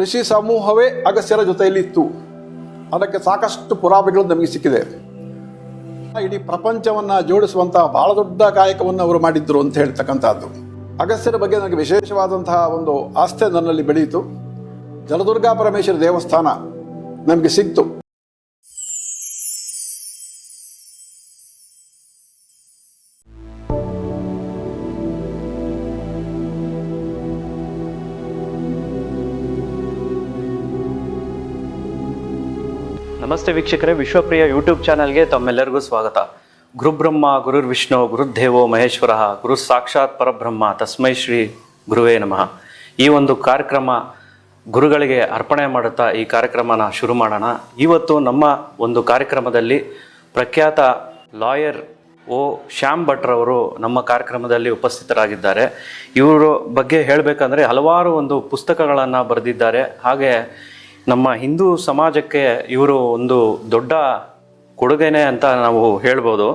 ಋಷಿ ಸಮೂಹವೇ ಅಗಸ್ಯರ ಜೊತೆಯಲ್ಲಿ ಇತ್ತು ಅದಕ್ಕೆ ಸಾಕಷ್ಟು ಪುರಾವೆಗಳು ನಮಗೆ ಸಿಕ್ಕಿದೆ. ಇಡೀ ಪ್ರಪಂಚವನ್ನ ಜೋಡಿಸುವಂತಹ ಬಹಳ ದೊಡ್ಡ ಕಾಯಕವನ್ನು ಅವರು ಮಾಡಿದ್ರು ಅಂತ ಹೇಳ್ತಕ್ಕಂಥದ್ದು. ಅಗಸ್ಯರ ಬಗ್ಗೆ ನನಗೆ ವಿಶೇಷವಾದಂತಹ ಒಂದು ಆಸ್ಥೆ ನನ್ನಲ್ಲಿ ಬೆಳೆಯಿತು. ಜಲದುರ್ಗಾ ಪರಮೇಶ್ವರ ದೇವಸ್ಥಾನ ನಮಗೆ ಸಿಕ್ತು. ನಮಸ್ತೆ ವೀಕ್ಷಕರೇ, ವಿಶ್ವಪ್ರಿಯ ಯೂಟ್ಯೂಬ್ ಚಾನಲ್ಗೆ ತಮ್ಮೆಲ್ಲರಿಗೂ ಸ್ವಾಗತ. ಗುರುಬ್ರಹ್ಮ ಗುರುರ್ ವಿಷ್ಣು ಗುರುದೇವೋ ಮಹೇಶ್ವರ, ಗುರು ಸಾಕ್ಷಾತ್ ಪರಬ್ರಹ್ಮ, ತಸ್ಮೈ ಶ್ರೀ ಗುರುವೇ ನಮಃ. ಈ ಒಂದು ಕಾರ್ಯಕ್ರಮ ಗುರುಗಳಿಗೆ ಅರ್ಪಣೆ ಮಾಡುತ್ತಾ ಈ ಕಾರ್ಯಕ್ರಮನ ಶುರು ಮಾಡೋಣ. ಇವತ್ತು ನಮ್ಮ ಒಂದು ಕಾರ್ಯಕ್ರಮದಲ್ಲಿ ಪ್ರಖ್ಯಾತ ಲಾಯರ್ ಓ ಶ್ಯಾಮ್ ಭಟ್ರವರು ನಮ್ಮ ಕಾರ್ಯಕ್ರಮದಲ್ಲಿ ಉಪಸ್ಥಿತರಾಗಿದ್ದಾರೆ. ಇವರು ಬಗ್ಗೆ ಹೇಳಬೇಕಂದ್ರೆ ಹಲವಾರು ಒಂದು ಪುಸ್ತಕಗಳನ್ನು ಬರೆದಿದ್ದಾರೆ. ಹಾಗೆ ನಮ್ಮ ಹಿಂದೂ ಸಮಾಜಕ್ಕೆ ಇವರು ಒಂದು ದೊಡ್ಡ ಕೊಡುಗೆನೆ ಅಂತ ನಾವು ಹೇಳ್ಬೋದು.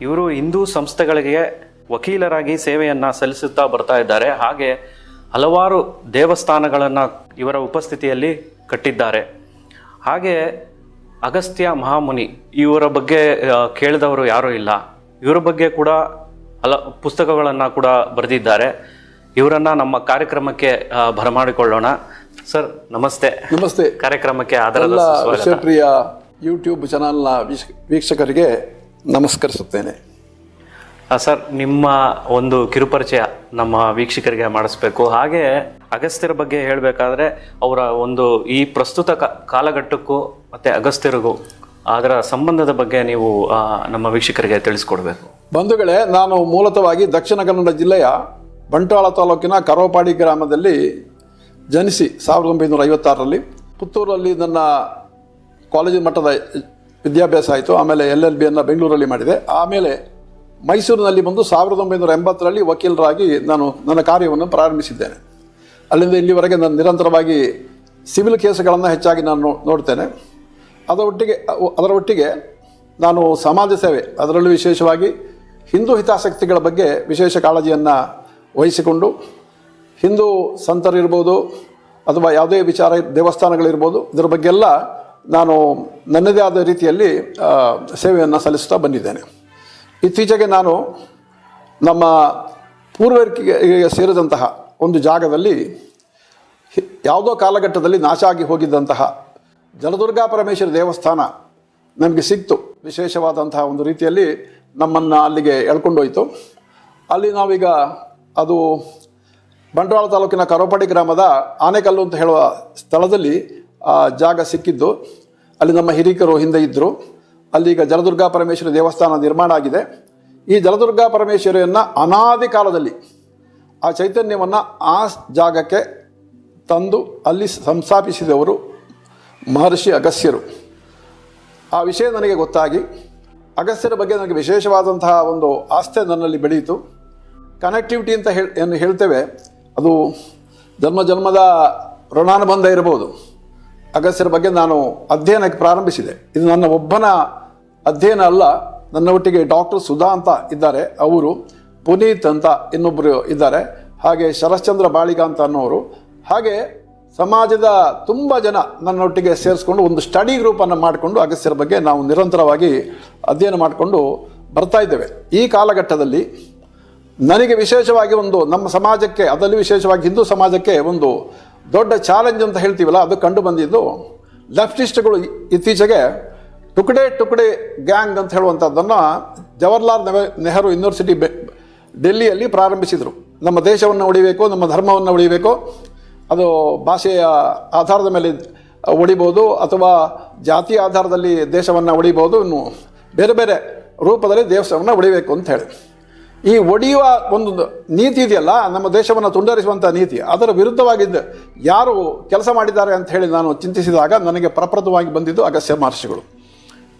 ಇವರು ಹಿಂದೂ ಸಂಸ್ಥೆಗಳಿಗೆ ವಕೀಲರಾಗಿ ಸೇವೆಯನ್ನು ಸಲ್ಲಿಸುತ್ತಾ ಬರ್ತಾ ಇದ್ದಾರೆ. ಹಾಗೆ ಹಲವಾರು ದೇವಸ್ಥಾನಗಳನ್ನು ಇವರ ಉಪಸ್ಥಿತಿಯಲ್ಲಿ ಕಟ್ಟಿದ್ದಾರೆ. ಹಾಗೆ ಅಗಸ್ತ್ಯ ಮಹಾಮುನಿ ಇವರ ಬಗ್ಗೆ ಕೇಳಿದವರು ಯಾರೂ ಇಲ್ಲ. ಇವರ ಬಗ್ಗೆ ಕೂಡ ಹಲ, ಪುಸ್ತಕಗಳನ್ನು ಕೂಡ ಬರೆದಿದ್ದಾರೆ. ಇವರನ್ನ ನಮ್ಮ ಕಾರ್ಯಕ್ರಮಕ್ಕೆ ಬರಮಾಡಿಕೊಳ್ಳೋಣ. ಸರ್ ನಮಸ್ತೆ. ನಮಸ್ತೆ. ಕಾರ್ಯಕ್ರಮಕ್ಕೆ ಆಧಾರದ ಎಲ್ಲ ವಿಷಯಪ್ರಿಯ ಯೂಟ್ಯೂಬ್ ಚಾನಲ್ನ ವೀಕ್ಷ- ವೀಕ್ಷಕರಿಗೆ ನಮಸ್ಕರಿಸುತ್ತೇನೆ. ಸರ್ ನಿಮ್ಮ ಒಂದು ಕಿರುಪರಿಚಯ ನಮ್ಮ ವೀಕ್ಷಕರಿಗೆ ಮಾಡಿಸ್ಬೇಕು. ಹಾಗೆ ಅಗಸ್ತ್ಯರ ಬಗ್ಗೆ ಹೇಳಬೇಕಾದ್ರೆ ಅವರ ಒಂದು ಈ ಪ್ರಸ್ತುತ ಕ- ಕಾಲಘಟ್ಟಕ್ಕೂ ಮತ್ತೆ ಅಗಸ್ತ್ಯರಿಗೂ ಅದರ ಸಂಬಂಧದ ಬಗ್ಗೆ ನೀವು ನಮ್ಮ ವೀಕ್ಷಕರಿಗೆ ತಿಳಿಸ್ಕೊಡ್ಬೇಕು. ಬಂಧುಗಳೇ ನಾನು ಮೂಲತವಾಗಿ ದಕ್ಷಿಣ ಕನ್ನಡ ಜಿಲ್ಲೆಯ ಬಂಟ್ವಾಳ ತಾಲೂಕಿನ ಕರೋಪಾಡಿ ಗ್ರಾಮದಲ್ಲಿ ಜನಿಸಿ ಸಾವಿರದ ಒಂಬೈನೂರ ಐವತ್ತಾರರಲ್ಲಿ ಪುತ್ತೂರಲ್ಲಿ ನನ್ನ ಕಾಲೇಜು ಮಟ್ಟದ ವಿದ್ಯಾಭ್ಯಾಸ ಆಯಿತು. ಆಮೇಲೆ ಎಲ್ ಎಲ್ ಬಿಯನ್ನು ಬೆಂಗಳೂರಲ್ಲಿ ಮಾಡಿದೆ. ಆಮೇಲೆ ಮೈಸೂರಿನಲ್ಲಿ ಬಂದು ಸಾವಿರದ ಒಂಬೈನೂರ ಎಂಬತ್ತರಲ್ಲಿ ವಕೀಲರಾಗಿ ನಾನು ನನ್ನ ಕಾರ್ಯವನ್ನು ಪ್ರಾರಂಭಿಸಿದ್ದೇನೆ. ಅಲ್ಲಿಂದ ಇಲ್ಲಿವರೆಗೆ ನಾನು ನಿರಂತರವಾಗಿ ಸಿವಿಲ್ ಕೇಸುಗಳನ್ನು ಹೆಚ್ಚಾಗಿ ನಾನು ನೋಡ್ತೇನೆ. ಅದರ ಒಟ್ಟಿಗೆ ಅದರ ಒಟ್ಟಿಗೆ ನಾನು ಸಮಾಜ ಸೇವೆ, ಅದರಲ್ಲೂ ವಿಶೇಷವಾಗಿ ಹಿಂದೂ ಹಿತಾಸಕ್ತಿಗಳ ಬಗ್ಗೆ ವಿಶೇಷ ಕಾಳಜಿಯನ್ನು ವಹಿಸಿಕೊಂಡು ಹಿಂದೂ ಸಂತರಿರ್ಬೋದು ಅಥವಾ ಯಾವುದೇ ವಿಚಾರ ದೇವಸ್ಥಾನಗಳಿರ್ಬೋದು, ಇದರ ಬಗ್ಗೆಲ್ಲ ನಾನು ನನ್ನದೇ ಆದ ರೀತಿಯಲ್ಲಿ ಸೇವೆಯನ್ನು ಸಲ್ಲಿಸ್ತಾ ಬಂದಿದ್ದೇನೆ. ಇತ್ತೀಚೆಗೆ ನಾನು ನಮ್ಮ ಪೂರ್ವರಿಗೆ ಸೇರಿದಂತಹ ಒಂದು ಜಾಗದಲ್ಲಿ ಯಾವುದೋ ಕಾಲಘಟ್ಟದಲ್ಲಿ ನಾಶ ಆಗಿ ಹೋಗಿದ್ದಂತಹ ಜಲದುರ್ಗಾ ಪರಮೇಶ್ವರ ದೇವಸ್ಥಾನ ನಮಗೆ ಸಿಕ್ತು. ವಿಶೇಷವಾದಂತಹ ಒಂದು ರೀತಿಯಲ್ಲಿ ನಮ್ಮನ್ನು ಅಲ್ಲಿಗೆ ಎಳ್ಕೊಂಡೋಯ್ತು. ಅಲ್ಲಿ ನಾವೀಗ ಅದು ಬಂಟ್ವಾಳ ತಾಲೂಕಿನ ಕರೋಪಾಡಿ ಗ್ರಾಮದ ಆನೆಕಲ್ಲು ಅಂತ ಹೇಳುವ ಸ್ಥಳದಲ್ಲಿ, ಆ, ಜಾಗ ಸಿಕ್ಕಿದ್ದು. ಅಲ್ಲಿ ನಮ್ಮ ಹಿರಿಕರು ಹಿಂದೆ ಇದ್ದರು ಅಲ್ಲಿ ಈಗ ಜಲದುರ್ಗಾ ಪರಮೇಶ್ವರಿ ದೇವಸ್ಥಾನ ನಿರ್ಮಾಣ ಆಗಿದೆ. ಈ ಜಲದುರ್ಗಾ ಪರಮೇಶ್ವರಿಯನ್ನು ಅನಾದಿ ಕಾಲದಲ್ಲಿ, ಆ ಚೈತನ್ಯವನ್ನು ಆ ಜಾಗಕ್ಕೆ ತಂದು ಅಲ್ಲಿ ಸಂಸ್ಥಾಪಿಸಿದವರು ಮಹರ್ಷಿ ಅಗಸ್ತ್ಯರು. ಆ ವಿಷಯ ನನಗೆ ಗೊತ್ತಾಗಿ, ಅಗಸ್ತ್ಯರ ಬಗ್ಗೆ ನನಗೆ ವಿಶೇಷವಾದಂತಹ ಒಂದು ಆಸ್ಥೆ ನನ್ನಲ್ಲಿ ಬೆಳೆಯಿತು ಕನೆಕ್ಟಿವಿಟಿ ಅಂತ ಹೇಳಿ, ಏನು ಹೇಳ್ತೇವೆ ಅದು ಜನ್ಮ ಜನ್ಮದ ಋಣಾನುಬಂಧ ಇರಬಹುದು. ಅಗಸ್ಯರ ಬಗ್ಗೆ ನಾನು ಅಧ್ಯಯನಕ್ಕೆ ಪ್ರಾರಂಭಿಸಿದೆ. ಇದು ನನ್ನ ಒಬ್ಬನ ಅಧ್ಯಯನ ಅಲ್ಲ, ನನ್ನ ಒಟ್ಟಿಗೆ ಡಾಕ್ಟರ್ ಸುಧಾ ಅಂತ ಇದ್ದಾರೆ. ಅವರು ಪುನೀತ್ ಅಂತ ಇನ್ನೊಬ್ಬರು ಇದ್ದಾರೆ. ಹಾಗೆ ಶರಶ್ಚಂದ್ರ ಬಾಳಿಗ ಅಂತ ಅನ್ನೋರು. ಹಾಗೆ ಸಮಾಜದ ತುಂಬ ಜನ ನನ್ನೊಟ್ಟಿಗೆ ಸೇರಿಸ್ಕೊಂಡು ಒಂದು ಸ್ಟಡಿ ಗ್ರೂಪನ್ನು ಮಾಡಿಕೊಂಡು ಅಗಸ್ಯರ ಬಗ್ಗೆ ನಾವು ನಿರಂತರವಾಗಿ ಅಧ್ಯಯನ ಮಾಡಿಕೊಂಡು ಬರ್ತಾ ಇದ್ದೇವೆ. ಈ ಕಾಲಘಟ್ಟದಲ್ಲಿ ನನಗೆ ವಿಶೇಷವಾಗಿ ಒಂದು, ನಮ್ಮ ಸಮಾಜಕ್ಕೆ, ಅದರಲ್ಲಿ ವಿಶೇಷವಾಗಿ ಹಿಂದೂ ಸಮಾಜಕ್ಕೆ ಒಂದು ದೊಡ್ಡ ಚಾಲೆಂಜ್ ಅಂತ ಹೇಳ್ತೀವಲ್ಲ, ಅದು ಕಂಡು ಬಂದಿದ್ದು ಲೆಫ್ಟಿಸ್ಟ್ಗಳು ಇತ್ತೀಚೆಗೆ ಟುಕಡೆ ಟುಕಡೆ ಗ್ಯಾಂಗ್ ಅಂತ ಹೇಳುವಂಥದ್ದನ್ನು ಜವಾಹರ್ಲಾಲ್ ನೆಹ, ನೆಹರು ಯೂನಿವರ್ಸಿಟಿ ಡೆಲ್ಲಿಯಲ್ಲಿ ಪ್ರಾರಂಭಿಸಿದರು. ನಮ್ಮ ದೇಶವನ್ನು ಉಳಿಬೇಕು, ನಮ್ಮ ಧರ್ಮವನ್ನು ಉಳಿಬೇಕು, ಅದು ಭಾಷೆಯ ಆಧಾರದ ಮೇಲೆ ಉಳಿಬೋದು, ಅಥವಾ ಜಾತಿ ಆಧಾರದಲ್ಲಿ ದೇಶವನ್ನು ಉಳಿಬೋದು, ಇನ್ನು ಬೇರೆ ಬೇರೆ ರೂಪದಲ್ಲಿ ದೇವಸ್ಥಾನವನ್ನು ಉಳಿಬೇಕು ಅಂತ ಹೇಳಿ. ಈ ಒಡೆಯುವ ಒಂದು ನೀತಿ ಇದೆಯಲ್ಲ, ನಮ್ಮ ದೇಶವನ್ನು ತುಂಡರಿಸುವಂಥ ನೀತಿ, ಅದರ ವಿರುದ್ಧವಾಗಿದ್ದ ಯಾರು ಕೆಲಸ ಮಾಡಿದ್ದಾರೆ ಅಂತ ಹೇಳಿ ನಾನು ಚಿಂತಿಸಿದಾಗ ನನಗೆ ಪ್ರಪ್ರಥವಾಗಿ ಬಂದಿದ್ದು ಅಗಸ್ತ್ಯ ಮಹರ್ಷಿಗಳು.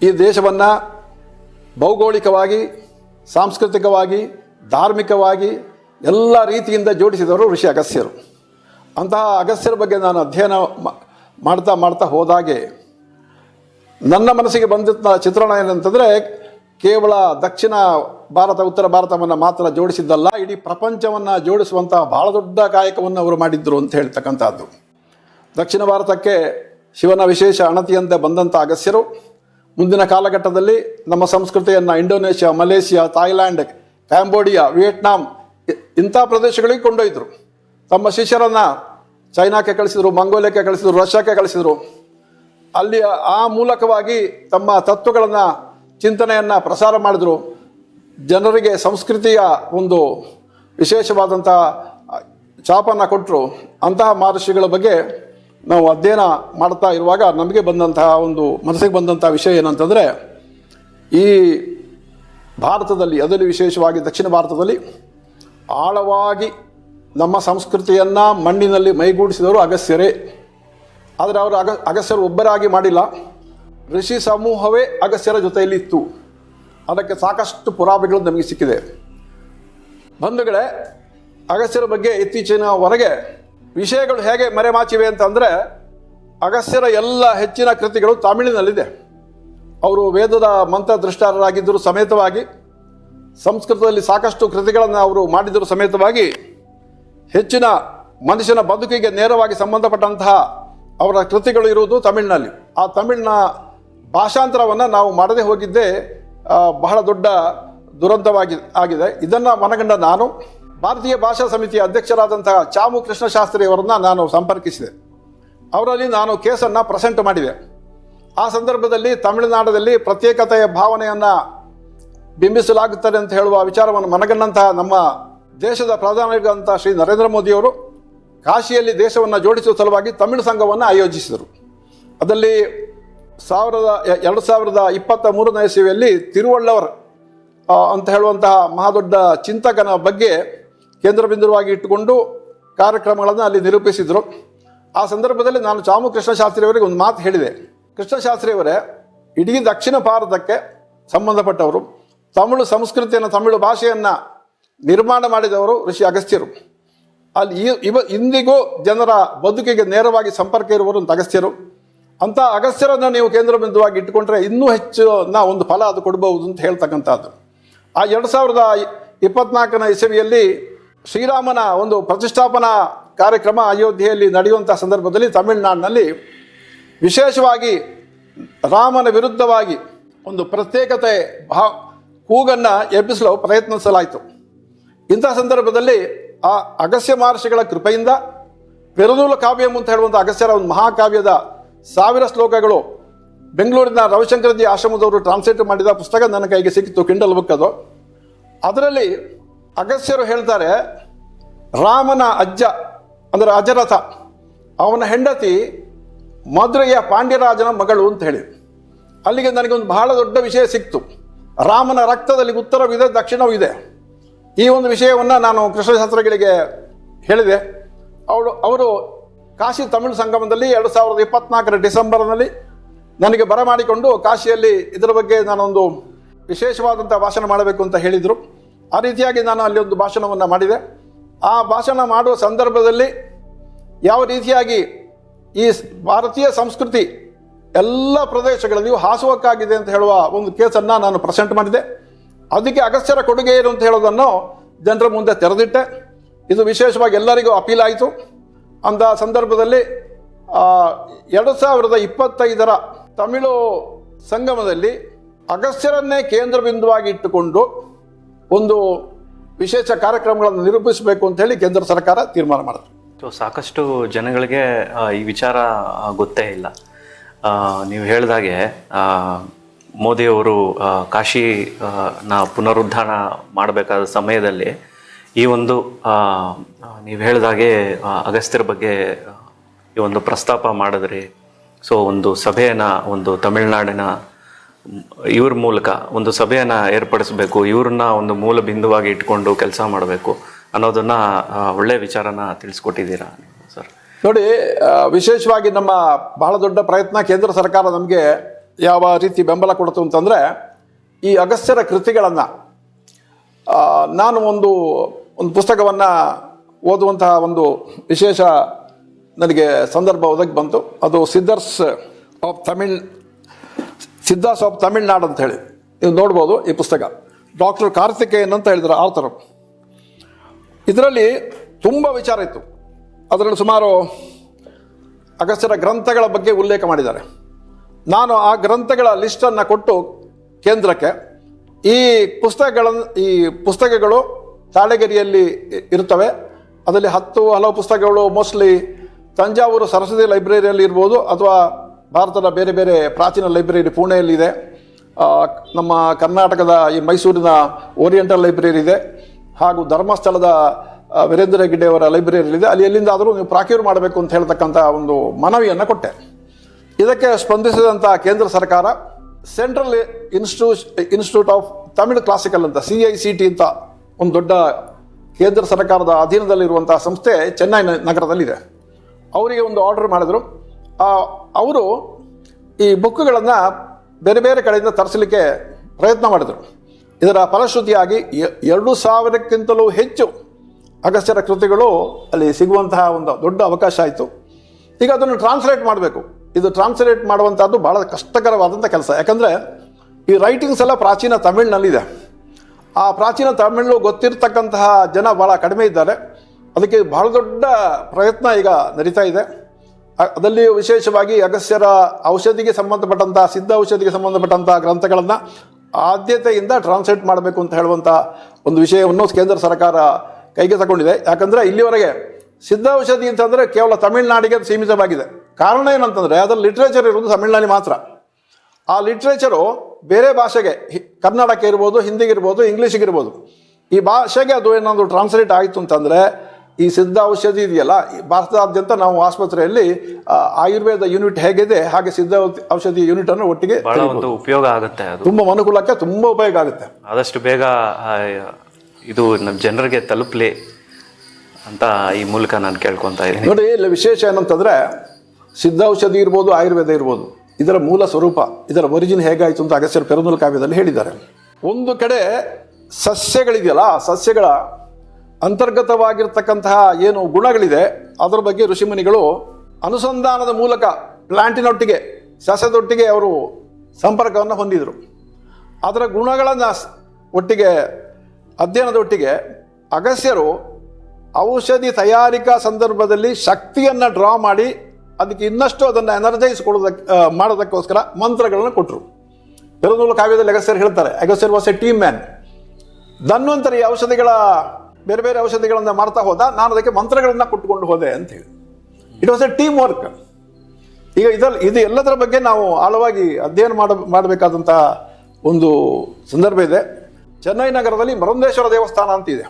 ಈ ದೇಶವನ್ನು ಭೌಗೋಳಿಕವಾಗಿ, ಸಾಂಸ್ಕೃತಿಕವಾಗಿ, ಧಾರ್ಮಿಕವಾಗಿ ಎಲ್ಲ ರೀತಿಯಿಂದ ಜೋಡಿಸಿದವರು ಋಷಿ ಅಗಸ್ಯರು ಅಂತಹ ಅಗಸ್ಯರ ಬಗ್ಗೆ ನಾನು ಅಧ್ಯಯನ ಮಾಡ್ತಾ ಮಾಡ್ತಾ ಹೋದಾಗೆ ನನ್ನ ಮನಸ್ಸಿಗೆ ಬಂದಿದ್ದ ಚಿತ್ರಣ ಏನಂತಂದರೆ ಕೇವಲ ದಕ್ಷಿಣ ಭಾರತ, ಉತ್ತರ ಭಾರತವನ್ನು ಮಾತ್ರ ಜೋಡಿಸಿದ್ದಲ್ಲ, ಇಡೀ ಪ್ರಪಂಚವನ್ನು ಜೋಡಿಸುವಂಥ ಬಹಳ ದೊಡ್ಡ ಕಾಯಕವನ್ನು ಅವರು ಮಾಡಿದ್ದರು ಅಂತ ಹೇಳ್ತಕ್ಕಂಥದ್ದು. ದಕ್ಷಿಣ ಭಾರತಕ್ಕೆ ಶಿವನ ವಿಶೇಷ ಅಣತಿಯಂತೆ ಬಂದಂಥ ಅಗಸ್ಯರು ಮುಂದಿನ ಕಾಲಘಟ್ಟದಲ್ಲಿ ನಮ್ಮ ಸಂಸ್ಕೃತಿಯನ್ನು Indonesia, Malaysia Thailand Cambodia Vietnam ಇಂಥ ಪ್ರದೇಶಗಳಿಗೆ ಕೊಂಡೊಯ್ದರು. ತಮ್ಮ ಶಿಷ್ಯರನ್ನು ಚೈನಾಕ್ಕೆ ಕಳಿಸಿದರು, ಮಂಗೋಲಿಯಾಕ್ಕೆ ಕಳಿಸಿದರು, ರಷ್ಯಾಕ್ಕೆ ಕಳಿಸಿದರು. ಅಲ್ಲಿ ಆ ಮೂಲಕವಾಗಿ ತಮ್ಮ ತತ್ವಗಳನ್ನು, ಚಿಂತನೆಯನ್ನು ಪ್ರಸಾರ ಮಾಡಿದರು. ಜನರಿಗೆ ಸಂಸ್ಕೃತಿಯ ಒಂದು ವಿಶೇಷವಾದಂಥ ಚಾಪನ್ನು ಕೊಟ್ಟರು ಅಂತಹ ಮಹರ್ಷಿಗಳ ಬಗ್ಗೆ ನಾವು ಅಧ್ಯಯನ ಮಾಡ್ತಾ ಇರುವಾಗ ನಮಗೆ ಬಂದಂತಹ ಒಂದು ಮನಸ್ಸಿಗೆ ಬಂದಂಥ ವಿಷಯ ಏನಂತಂದರೆ, ಈ ಭಾರತದಲ್ಲಿ, ಅದರಲ್ಲಿ ವಿಶೇಷವಾಗಿ ದಕ್ಷಿಣ ಭಾರತದಲ್ಲಿ ಆಳವಾಗಿ ನಮ್ಮ ಸಂಸ್ಕೃತಿಯನ್ನು ಮಣ್ಣಿನಲ್ಲಿ ಮೈಗೂಡಿಸಿದವರು ಅಗಸ್ಯರೇ ಆದರೆ ಅವರು ಅಗ ಅಗಸ್ಯರು ಒಬ್ಬರಾಗಿ ಮಾಡಿಲ್ಲ. ಋಷಿ ಸಮೂಹವೇ ಅಗಸ್ಯರ ಜೊತೆಯಲ್ಲಿ ಇತ್ತು ಅದಕ್ಕೆ ಸಾಕಷ್ಟು ಪುರಾವೆಗಳು ನಮಗೆ ಸಿಕ್ಕಿದೆ. ಬಂಧುಗಳೇ ಅಗಸ್ಯರ ಬಗ್ಗೆ ಇತ್ತೀಚಿನವರೆಗೆ ವಿಷಯಗಳು ಹೇಗೆ ಮರೆಮಾಚಿವೆ ಅಂತಂದರೆ ಅಗಸ್ಯರ ಎಲ್ಲ ಹೆಚ್ಚಿನ ಕೃತಿಗಳು ತಮಿಳಿನಲ್ಲಿದೆ. ಅವರು ವೇದದ ಮಂತ್ರದೃಷ್ಟಾರರಾಗಿದ್ದರೂ ಸಮೇತವಾಗಿ, ಸಂಸ್ಕೃತದಲ್ಲಿ ಸಾಕಷ್ಟು ಕೃತಿಗಳನ್ನು ಅವರು ಮಾಡಿದರೂ ಸಮೇತವಾಗಿ, ಹೆಚ್ಚಿನ ಮನುಷ್ಯನ ಬದುಕಿಗೆ ನೇರವಾಗಿ ಸಂಬಂಧಪಟ್ಟಂತಹ ಅವರ ಕೃತಿಗಳು ಇರುವುದು ತಮಿಳಿನಲ್ಲಿ. ಆ ತಮಿಳಿನ ಭಾಷಾಂತರವನ್ನು ನಾವು ಮಾಡದೇ ಹೋಗಿದ್ದೇ ಬಹಳ ದೊಡ್ಡ ದುರಂತವಾಗಿ ಆಗಿದೆ. ಇದನ್ನು ಮನಗಂಡ ನಾನು. ಭಾರತೀಯ ಭಾಷಾ ಸಮಿತಿಯ ಅಧ್ಯಕ್ಷರಾದಂತಹ ಚಾಮು ಅವರನ್ನು ನಾನು ಸಂಪರ್ಕಿಸಿದೆ. ಅವರಲ್ಲಿ ನಾನು ಕೇಸನ್ನು ಪ್ರೆಸೆಂಟ್ ಮಾಡಿದೆ. ಆ ಸಂದರ್ಭದಲ್ಲಿ ತಮಿಳುನಾಡಲ್ಲಿ ಪ್ರತ್ಯೇಕತೆಯ ಭಾವನೆಯನ್ನು ಬಿಂಬಿಸಲಾಗುತ್ತದೆ ಅಂತ ಹೇಳುವ ವಿಚಾರವನ್ನು ಮನಗಂಡಂತಹ ನಮ್ಮ ದೇಶದ ಪ್ರಧಾನಿಗಳಂತಹ ಶ್ರೀ ನರೇಂದ್ರ ಮೋದಿಯವರು ಕಾಶಿಯಲ್ಲಿ ದೇಶವನ್ನು ಜೋಡಿಸುವ ಸಲುವಾಗಿ ತಮಿಳು ಸಂಘವನ್ನು ಆಯೋಜಿಸಿದರು. ಅದರಲ್ಲಿ ಸಾವಿರದ ಎರಡು ಸಾವಿರದ ಇಪ್ಪತ್ತ ಮೂರನೇ ಇಸವಿಯಲ್ಲಿ ತಿರುವಳ್ಳವರ್ ಅಂತ ಹೇಳುವಂತಹ ಮಹಾದೊಡ್ಡ ಚಿಂತಕನ ಬಗ್ಗೆ ಕೇಂದ್ರ ಬಿಂದುವಾಗಿ ಇಟ್ಟುಕೊಂಡು ಕಾರ್ಯಕ್ರಮಗಳನ್ನು ಅಲ್ಲಿ ನಿರೂಪಿಸಿದರು. ಆ ಸಂದರ್ಭದಲ್ಲಿ ನಾನು ಚಾಮು ಕೃಷ್ಣಶಾಸ್ತ್ರಿಯವರಿಗೆ ಒಂದು ಮಾತು ಹೇಳಿದೆ. ಕೃಷ್ಣಶಾಸ್ತ್ರಿಯವರೇ ಇಡೀ ದಕ್ಷಿಣ ಭಾರತಕ್ಕೆ ಸಂಬಂಧಪಟ್ಟವರು, ತಮಿಳು ಸಂಸ್ಕೃತಿಯನ್ನು, ತಮಿಳು ಭಾಷೆಯನ್ನು ನಿರ್ಮಾಣ ಮಾಡಿದವರು ಋಷಿ ಅಗಸ್ತ್ಯರು. ಅಲ್ಲಿ ಇವ ಇಂದಿಗೂ ಜನರ ಬದುಕಿಗೆ ನೇರವಾಗಿ ಸಂಪರ್ಕ ಇರುವರು ಅಂತ ಅಗಸ್ತ್ಯರು. ಅಂತ ಅಗಸ್ತ್ಯರನ್ನು ನೀವು ಕೇಂದ್ರ ಬಿಂದುವಾಗಿ ಇಟ್ಟುಕೊಂಡ್ರೆ ಇನ್ನೂ ಹೆಚ್ಚು ಒಂದು ಫಲ ಅದು ಕೊಡಬಹುದು ಅಂತ ಹೇಳ್ತಕ್ಕಂಥದ್ದು. ಆ ಎರಡು ಸಾವಿರದ ಇಪ್ಪತ್ನಾಲ್ಕನ ಇಸವಿಯಲ್ಲಿ ಶ್ರೀರಾಮನ ಒಂದು ಪ್ರತಿಷ್ಠಾಪನಾ ಕಾರ್ಯಕ್ರಮ ಅಯೋಧ್ಯೆಯಲ್ಲಿ ನಡೆಯುವಂಥ ಸಂದರ್ಭದಲ್ಲಿ ತಮಿಳುನಾಡಿನಲ್ಲಿ ವಿಶೇಷವಾಗಿ ರಾಮನ ವಿರುದ್ಧವಾಗಿ ಒಂದು ಪ್ರತ್ಯೇಕತೆ ಭಾ ಕೂಗನ್ನು ಎಬ್ಬಿಸಲು ಪ್ರಯತ್ನಿಸಲಾಯಿತು. ಇಂಥ ಸಂದರ್ಭದಲ್ಲಿ ಆ ಅಗಸ್ಯ ಮಹರ್ಷಿಗಳ ಕೃಪೆಯಿಂದ, ಪೆರುನೂಲ ಕಾವ್ಯಂ ಅಂತ ಹೇಳುವಂಥ ಅಗಸ್ಯರ ಒಂದು ಮಹಾಕಾವ್ಯದ ಸಾವಿರ ಶ್ಲೋಕಗಳು. ಬೆಂಗಳೂರಿನ ರವಿಶಂಕರಜಿ ಆಶ್ರಮದವರು ಟ್ರಾನ್ಸ್ಲೇಟ್ ಮಾಡಿದ ಪುಸ್ತಕ ನನ್ನ ಕೈಗೆ ಸಿಕ್ಕಿತ್ತು ಕಿಂಡಲ್ ಬುಕ್ ಅದು. ಅದರಲ್ಲಿ ಅಗಸ್ಯರು ಹೇಳ್ತಾರೆ, ರಾಮನ ಅಜ್ಜ, ಅಂದರೆ ಅಜರಥ ಅವನ ಹೆಂಡತಿ ಮಧುರೆಯ ಪಾಂಡ್ಯರಾಜನ ಮಗಳು ಅಂತ ಹೇಳಿ. ಅಲ್ಲಿಗೆ ನನಗೆ ಒಂದು ಬಹಳ ದೊಡ್ಡ ವಿಷಯ ಸಿಕ್ತು. ರಾಮನ ರಕ್ತದಲ್ಲಿ ಉತ್ತರವಿದೆ ದಕ್ಷಿಣವೂ ಇದೆ. ಈ ಒಂದು ವಿಷಯವನ್ನು ನಾನು ಕೃಷ್ಣಶಾಸ್ತ್ರಗಳಿಗೆ ಹೇಳಿದೆ. ಅವಳು, ಅವರು ಕಾಶಿ ತಮಿಳು ಸಂಗಮದಲ್ಲಿ ಎರಡು ಸಾವಿರದ ಇಪ್ಪತ್ನಾಲ್ಕರ ಡಿಸೆಂಬರ್ನಲ್ಲಿ ನನಗೆ ಬರಮಾಡಿಕೊಂಡು ಕಾಶಿಯಲ್ಲಿ ಇದರ ಬಗ್ಗೆ ನಾನೊಂದು ವಿಶೇಷವಾದಂಥ ಭಾಷಣ ಮಾಡಬೇಕು ಅಂತ ಹೇಳಿದರು. ಆ ರೀತಿಯಾಗಿ ನಾನು ಅಲ್ಲಿ ಒಂದು ಭಾಷಣವನ್ನು ಮಾಡಿದೆ. ಆ ಭಾಷಣ ಮಾಡುವ ಸಂದರ್ಭದಲ್ಲಿ ಯಾವ ರೀತಿಯಾಗಿ ಈ ಭಾರತೀಯ ಸಂಸ್ಕೃತಿ ಎಲ್ಲ ಪ್ರದೇಶಗಳಲ್ಲಿಯೂ ಹಾಸುವಕ್ಕಾಗಿದೆ ಅಂತ ಹೇಳುವ ಒಂದು ಕೇಸನ್ನು ನಾನು ಪ್ರೆಸೆಂಟ್ ಮಾಡಿದೆ. ಅದಕ್ಕೆ ಅಗಸ್ತ್ಯರ ಕೊಡುಗೆ ಏನು ಅಂತ ಹೇಳೋದನ್ನು ಜನರ ಮುಂದೆ ತೆರೆದಿಟ್ಟೆ. ಇದು ವಿಶೇಷವಾಗಿ ಎಲ್ಲರಿಗೂ ಅಪೀಲ್ ಆಯಿತು. ಅಂಥ ಸಂದರ್ಭದಲ್ಲಿ ಎರಡು ಸಾವಿರದ ಇಪ್ಪತ್ತೈದರ ತಮಿಳು ಸಂಗಮದಲ್ಲಿ ಅಗಸ್ತ್ಯರನ್ನೇ ಕೇಂದ್ರ ಬಿಂದುವಾಗಿ ಇಟ್ಟುಕೊಂಡು ಒಂದು ವಿಶೇಷ ಕಾರ್ಯಕ್ರಮಗಳನ್ನು ನಿರೂಪಿಸಬೇಕು ಅಂತ ಹೇಳಿ ಕೇಂದ್ರ ಸರ್ಕಾರ ತೀರ್ಮಾನ ಮಾಡಿದ್ರು. ಸೊ ಸಾಕಷ್ಟು ಜನಗಳಿಗೆ ಈ ವಿಚಾರ ಗೊತ್ತೇ ಇಲ್ಲ. ನೀವು ಹೇಳಿದಾಗೆ ಮೋದಿಯವರು ಕಾಶಿ ನ ಪುನರುದ್ಧಾರ ಮಾಡಬೇಕಾದ ಸಮಯದಲ್ಲಿ ಈ ಒಂದು ನೀವು ಹೇಳಿದಾಗೆ ಅಗಸ್ತ್ಯರ ಬಗ್ಗೆ ಈ ಒಂದು ಪ್ರಸ್ತಾಪ ಮಾಡಿದ್ರಿ, ಸೊ ಒಂದು ಸಭೆಯನ್ನು, ಒಂದು ತಮಿಳುನಾಡಿನ, ಇವ್ರ ಮೂಲಕ ಒಂದು ಸಭೆಯನ್ನು ಏರ್ಪಡಿಸಬೇಕು, ಇವ್ರನ್ನ ಒಂದು ಮೂಲ ಬಿಂದುವಾಗಿ ಇಟ್ಕೊಂಡು ಕೆಲಸ ಮಾಡಬೇಕು ಅನ್ನೋದನ್ನು ಒಳ್ಳೆಯ ಒಳ್ಳೆ ವಿಚಾರನ ತಿಳಿಸ್ಕೊಟ್ಟಿದ್ದೀರಾ ಸರ್? ನೋಡಿ ವಿಶೇಷವಾಗಿ ನಮ್ಮ ಬಹಳ ದೊಡ್ಡ ಪ್ರಯತ್ನ ಕೇಂದ್ರ ಸರ್ಕಾರ ನಮಗೆ ಯಾವ ರೀತಿ ಬೆಂಬಲ ಕೊಡುತ್ತೆ ಅಂತಂದರೆ, ಈ ಅಗಸ್ತ್ಯರ ಕೃತಿಗಳನ್ನು ನಾನು ಒಂದು ಒಂದು ಪುಸ್ತಕವನ್ನು ಓದುವಂತಹ ಒಂದು ವಿಶೇಷ ನನಗೆ ಸಂದರ್ಭ ಒದಗಿ ಬಂತು. ಅದು ಸಿದ್ದರ್ಸ್ ಆಫ್ ತಮಿಳ್ ಸಿದ್ಧಾಸ್ ಆಫ್ ತಮಿಳ್ನಾಡು ಅಂತ ಹೇಳಿ. ನೀವು ನೋಡ್ಬೋದು ಈ ಪುಸ್ತಕ. ಡಾಕ್ಟರ್ ಕಾರ್ತಿಕೇಯನ್ ಅಂತ ಹೇಳಿದ್ರು ಆರ್ಥರು ಇದರಲ್ಲಿ ತುಂಬ ವಿಚಾರ ಇತ್ತು. ಅದರಲ್ಲಿ ಸುಮಾರು ಅಗಸ್ತ್ಯರ ಗ್ರಂಥಗಳ ಬಗ್ಗೆ ಉಲ್ಲೇಖ ಮಾಡಿದ್ದಾರೆ. ನಾನು ಆ ಗ್ರಂಥಗಳ ಲಿಸ್ಟನ್ನು ಕೊಟ್ಟು ಕೇಂದ್ರಕ್ಕೆ ಈ ಪುಸ್ತಕಗಳನ್ನು ಈ ಪುಸ್ತಕಗಳು ತಾಳೆಗರಿಯಲ್ಲಿ ಇರುತ್ತವೆ. ಅದರಲ್ಲಿ ಹತ್ತು ಹಲವು ಪುಸ್ತಕಗಳು ಮೋಸ್ಟ್ಲಿ ತಂಜಾವೂರು ಸರಸ್ವತಿ ಲೈಬ್ರರಿಯಲ್ಲಿ ಇರ್ಬೋದು ಅಥವಾ ಭಾರತದ ಬೇರೆ ಬೇರೆ ಪ್ರಾಚೀನ ಲೈಬ್ರರಿ ಪುಣೆಯಲ್ಲಿದೆ. ನಮ್ಮ ಕರ್ನಾಟಕದ ಈ ಮೈಸೂರಿನ ಓರಿಯೆಂಟಲ್ ಲೈಬ್ರರಿ ಇದೆ ಹಾಗೂ ಧರ್ಮಸ್ಥಳದ ವೀರೇಂದ್ರ ಗಿಡ್ಡೆಯವರ ಅವರ ಲೈಬ್ರರಿ ಇದೆ. ಅಲ್ಲಿ ಎಲ್ಲಿಂದಾದರೂ ನೀವು ಪ್ರಾಕ್ಯೂರ್ ಮಾಡಬೇಕು ಅಂತ ಹೇಳ್ತಕ್ಕಂಥ ಒಂದು ಮನವಿಯನ್ನು ಕೊಟ್ಟೆ. ಇದಕ್ಕೆ ಸ್ಪಂದಿಸಿದಂಥ ಕೇಂದ್ರ ಸರ್ಕಾರ, central institution, institute of Tamil classical ಅಂತ, ಸಿ ಐ ಸಿ ಟಿ ಅಂತ ಒಂದು ದೊಡ್ಡ ಕೇಂದ್ರ ಸರ್ಕಾರದ ಅಧೀನದಲ್ಲಿರುವಂತಹ ಸಂಸ್ಥೆ ಚೆನ್ನೈ ನಗರದಲ್ಲಿದೆ. ಅವರಿಗೆ ಒಂದು ಆರ್ಡರ್ ಮಾಡಿದ್ರು. ಅವರು ಈ ಬುಕ್ಗಳನ್ನು ಬೇರೆ ಬೇರೆ ಕಡೆಯಿಂದ ತರಿಸಲಿಕ್ಕೆ ಪ್ರಯತ್ನ ಮಾಡಿದರು. ಇದರ ಫಲಶ್ರುತಿಯಾಗಿ ಎರಡು ಸಾವಿರಕ್ಕಿಂತಲೂ ಹೆಚ್ಚು ಅಗಸ್ತ್ಯರ ಕೃತಿಗಳು ಅಲ್ಲಿ ಸಿಗುವಂತಹ ಒಂದು ದೊಡ್ಡ ಅವಕಾಶ ಆಯಿತು. ಈಗ ಅದನ್ನು ಟ್ರಾನ್ಸ್ಲೇಟ್ ಮಾಡಬೇಕು. ಇದು ಟ್ರಾನ್ಸ್ಲೇಟ್ ಮಾಡುವಂಥದ್ದು ಭಾಳ ಕಷ್ಟಕರವಾದಂಥ ಕೆಲಸ. ಯಾಕಂದರೆ ಈ ರೈಟಿಂಗ್ಸ್ ಎಲ್ಲ ಪ್ರಾಚೀನ ತಮಿಳ್ನಲ್ಲಿದೆ. ಆ ಪ್ರಾಚೀನ ತಮಿಳು ಗೊತ್ತಿರತಕ್ಕಂತಹ ಜನ ಭಾಳ ಕಡಿಮೆ ಇದ್ದಾರೆ. ಅದಕ್ಕೆ ಬಹಳ ದೊಡ್ಡ ಪ್ರಯತ್ನ ಈಗ ನಡೀತಾ ಇದೆ. ಅದರಲ್ಲಿ ವಿಶೇಷವಾಗಿ ಅಗಸ್ಯರ ಔಷಧಿಗೆ ಸಂಬಂಧಪಟ್ಟಂಥ ಸಿದ್ಧ ಔಷಧಿಗೆ ಸಂಬಂಧಪಟ್ಟಂಥ ಗ್ರಂಥಗಳನ್ನು ಆದ್ಯತೆಯಿಂದ ಟ್ರಾನ್ಸ್ಲೇಟ್ ಮಾಡಬೇಕು ಅಂತ ಹೇಳುವಂಥ ಒಂದು ವಿಷಯವನ್ನು ಕೇಂದ್ರ ಸರ್ಕಾರ ಕೈಗೆ ತಗೊಂಡಿದೆ. ಯಾಕಂದರೆ ಇಲ್ಲಿವರೆಗೆ ಸಿದ್ಧ ಔಷಧಿ ಅಂತಂದರೆ ಕೇವಲ ತಮಿಳುನಾಡಿಗೆ ಸೀಮಿತವಾಗಿದೆ. ಕಾರಣ ಏನಂತಂದರೆ ಅದರ ಲಿಟ್ರೇಚರ್ ಇರೋದು ತಮಿಳಿನಲ್ಲಿ ಮಾತ್ರ. ಆ ಲಿಟ್ರೇಚರು ಬೇರೆ ಭಾಷೆಗೆ ಕನ್ನಡಕ್ಕೆ ಇರ್ಬೋದು ಹಿಂದಿಗೆ ಇರ್ಬೋದು ಇಂಗ್ಲೀಷಿಗೆ ಇರ್ಬೋದು. ಈ ಭಾಷೆಗೆ ಅದು ಏನಾದರೂ ಟ್ರಾನ್ಸ್ಲೇಟ್ ಆಯಿತು ಅಂತಂದರೆ ಈ ಸಿದ್ಧ ಔಷಧಿ ಇದೆಯಲ್ಲ ಭಾರತದಾದ್ಯಂತ ನಾವು ಆಸ್ಪತ್ರೆಯಲ್ಲಿ ಆಯುರ್ವೇದ ಯೂನಿಟ್ ಹೇಗಿದೆ ಹಾಗೆ ಸಿದ್ಧ ಔಷಧಿ ಯೂನಿಟ್ ಅನ್ನು ಒಟ್ಟಿಗೆ ಉಪಯೋಗ ಆಗುತ್ತೆ ತುಂಬ ಅನುಕೂಲಕ್ಕೆ ತುಂಬ ಉಪಯೋಗ ಆಗುತ್ತೆ. ಆದಷ್ಟು ಬೇಗ ಇದು ನಮ್ಮ ಜನರಿಗೆ ತಲುಪಲಿ ಅಂತ ಈ ಮೂಲಕ ನಾನು ಕೇಳ್ಕೊತಾ ಇದ್ದೀನಿ. ನೋಡಿ ಇಲ್ಲಿ ವಿಶೇಷ ಏನಂತಂದ್ರೆ ಸಿದ್ಧ ಔಷಧಿ ಇರ್ಬೋದು ಆಯುರ್ವೇದ ಇರ್ಬೋದು. ಇದರ ಮೂಲ ಸ್ವರೂಪ, ಇದರ ಒರಿಜಿನ್ ಹೇಗಾಯಿತು ಅಂತ ಅಗಸ್ಯರು ಪೆರುನಲ್ ಕಾವ್ಯದಲ್ಲಿ ಹೇಳಿದ್ದಾರೆ. ಒಂದು ಕಡೆ ಸಸ್ಯಗಳಿದೆಯಲ್ಲ ಸಸ್ಯಗಳ ಅಂತರ್ಗತವಾಗಿರ್ತಕ್ಕಂತಹ ಏನು ಗುಣಗಳಿದೆ, ಅದರ ಬಗ್ಗೆ ಋಷಿಮುನಿಗಳು ಅನುಸಂಧಾನದ ಮೂಲಕ ಪ್ಲಾಂಟಿನೊಟ್ಟಿಗೆ, ಸಸ್ಯದೊಟ್ಟಿಗೆ ಅವರು ಸಂಪರ್ಕವನ್ನು ಹೊಂದಿದರು. ಅದರ ಗುಣಗಳನ್ನು ಒಟ್ಟಿಗೆ, ಅಧ್ಯಯನದೊಟ್ಟಿಗೆ ಅಗಸ್ಯರು ಔಷಧಿ ತಯಾರಿಕಾ ಸಂದರ್ಭದಲ್ಲಿ ಶಕ್ತಿಯನ್ನು ಡ್ರಾ ಮಾಡಿ ಅದಕ್ಕೆ ಇನ್ನಷ್ಟು ಅದನ್ನು ಎನರ್ಜೈಸ್ ಕೊಡೋದಕ್ಕೆ ಮಾಡೋದಕ್ಕೋಸ್ಕರ ಮಂತ್ರಗಳನ್ನು ಕೊಟ್ಟರು ಪೆರುನೂಲು ಕಾವ್ಯದಲ್ಲಿ ಅಗಸ್ಯರ್ ಹೇಳ್ತಾರೆ Agastyar was a team man Dhanvantari ಔಷಧಿಗಳ, ಬೇರೆ ಬೇರೆ ಔಷಧಿಗಳನ್ನು ಮಾಡ್ತಾ ಹೋದ, ನಾನು ಅದಕ್ಕೆ ಮಂತ್ರಗಳನ್ನು ಕೊಟ್ಟುಕೊಂಡು ಹೋದೆ ಅಂತ ಹೇಳಿ. It was a team work ಈಗ ಇದರಲ್ಲಿ ಇದು ಎಲ್ಲದರ ಬಗ್ಗೆ ನಾವು ಆಳವಾಗಿ ಅಧ್ಯಯನ ಮಾಡ ಮಾಡಬೇಕಾದಂಥ ಒಂದು ಸಂದರ್ಭ ಇದೆ. ಚೆನ್ನೈ ನಗರದಲ್ಲಿ ಮರುಂದೇಶ್ವರ ದೇವಸ್ಥಾನ ಅಂತ ಇದೆ.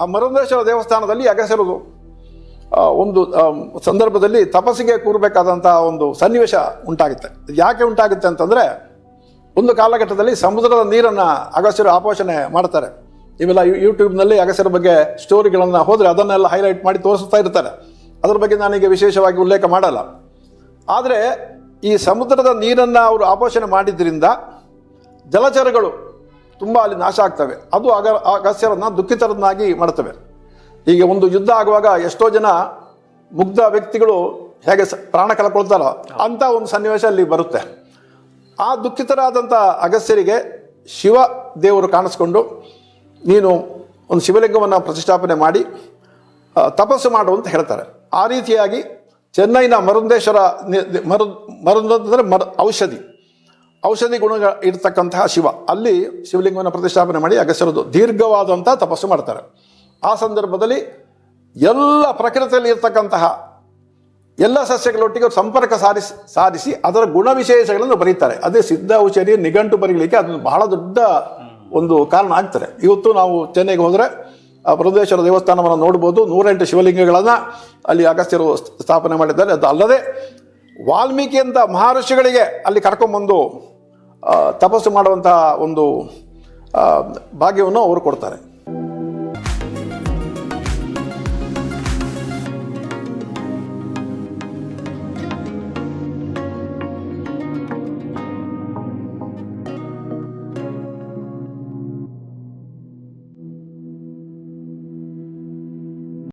ಆ ಮರುಂದೇಶ್ವರ ದೇವಸ್ಥಾನದಲ್ಲಿ ಅಗಸರು ಒಂದು ಸಂದರ್ಭದಲ್ಲಿ ತಪಸ್ಸಿಗೆ ಕೂರಬೇಕಾದಂಥ ಒಂದು ಸನ್ನಿವೇಶ ಉಂಟಾಗುತ್ತೆ. ಯಾಕೆ ಉಂಟಾಗುತ್ತೆ ಅಂತಂದರೆ, ಒಂದು ಕಾಲಘಟ್ಟದಲ್ಲಿ ಸಮುದ್ರದ ನೀರನ್ನು ಅಗಸ್ಯರು ಆಪೋಷಣೆ ಮಾಡ್ತಾರೆ. ಇವೆಲ್ಲ ಯೂಟ್ಯೂಬ್ನಲ್ಲಿ ಅಗಸ್ಯರ ಬಗ್ಗೆ ಸ್ಟೋರಿಗಳನ್ನು ಹೋದರೆ ಅದನ್ನೆಲ್ಲ ಹೈಲೈಟ್ ಮಾಡಿ ತೋರಿಸ್ತಾ ಇರ್ತಾರೆ. ಅದ್ರ ಬಗ್ಗೆ ನಾನೀಗ ವಿಶೇಷವಾಗಿ ಉಲ್ಲೇಖ ಮಾಡಲ್ಲ. ಆದರೆ, ಈ ಸಮುದ್ರದ ನೀರನ್ನು ಅವರು ಆಪೋಷಣೆ ಮಾಡಿದ್ರಿಂದ ಜಲಚರಗಳು ತುಂಬ ಅಲ್ಲಿ ನಾಶ ಆಗ್ತವೆ. ಅದು ಅಗ ಅಗಸ್ಯರನ್ನು ದುಃಖಿತರನ್ನಾಗಿ ಮಾಡ್ತವೆ. ಈಗ ಒಂದು ಯುದ್ಧ ಆಗುವಾಗ ಎಷ್ಟೋ ಜನ ಮುಗ್ಧ ವ್ಯಕ್ತಿಗಳು ಹೇಗೆ ಸ- ಪ್ರಾಣ ಕಳ್ಕೊಳ್ತಾರೋ ಅಂತ ಒಂದು ಸನ್ನಿವೇಶ ಅಲ್ಲಿ ಬರುತ್ತೆ. ಆ ದುಃಖಿತರಾದಂಥ ಅಗಸ್ಯರಿಗೆ ಶಿವ ದೇವರು ಕಾಣಿಸ್ಕೊಂಡು ನೀನು ಒಂದು ಶಿವಲಿಂಗವನ್ನು ಪ್ರತಿಷ್ಠಾಪನೆ ಮಾಡಿ ತಪಸ್ಸು ಮಾಡು ಅಂತ ಹೇಳ್ತಾರೆ. ಆ ರೀತಿಯಾಗಿ ಚೆನ್ನೈನ ಮರುಂದೇಶ್ವರ ಮರು ಮರುಂದ ಅಂದರೆ ಮರ ಔಷಧಿ ಔಷಧಿ ಗುಣ ಇರ್ತಕ್ಕಂತಹ ಶಿವ. ಅಲ್ಲಿ ಶಿವಲಿಂಗವನ್ನು ಪ್ರತಿಷ್ಠಾಪನೆ ಮಾಡಿ ಅಗಸ್ಯರದು ದೀರ್ಘವಾದಂಥ ತಪಸ್ಸು ಮಾಡ್ತಾರೆ. ಆ ಸಂದರ್ಭದಲ್ಲಿ ಎಲ್ಲ ಪ್ರಕೃತಿಯಲ್ಲಿ ಇರ್ತಕ್ಕಂತಹ ಎಲ್ಲ ಸಸ್ಯಗಳೊಟ್ಟಿಗೆ ಸಂಪರ್ಕ ಸಾಧಿಸಿ ಸಾಧಿಸಿ ಅದರ ಗುಣವಿಶೇಷಗಳನ್ನು ಬರೀತಾರೆ. ಅದೇ ಸಿದ್ಧ ಔಷಧಿ, ನಿಘಂಟು ಬರೀಲಿಕ್ಕೆ ಅದೊಂದು ಬಹಳ ದೊಡ್ಡ ಒಂದು ಕಾರಣ ಆಗ್ತಾರೆ ಇವತ್ತು ನಾವು ಚೆನ್ನೈಗೆ ಹೋದರೆ ಆ ಬೃಹದೇಶ್ವರ ದೇವಸ್ಥಾನವನ್ನು ನೋಡ್ಬೋದು. ನೂರೆಂಟು ಶಿವಲಿಂಗಗಳನ್ನು ಅಲ್ಲಿ ಅಗಸ್ತ್ಯರು ಸ್ಥಾಪನೆ ಮಾಡಿದ್ದಾರೆ. ಅದು ಅಲ್ಲದೆ ವಾಲ್ಮೀಕಿ ಅಂತ ಮಹರ್ಷಿಗಳಿಗೆ ಅಲ್ಲಿ ಕರ್ಕೊಂಬಂದು ತಪಸ್ಸು ಮಾಡುವಂತಹ ಒಂದು ಭಾಗ್ಯವನ್ನು ಅವರು ಕೊಡ್ತಾರೆ.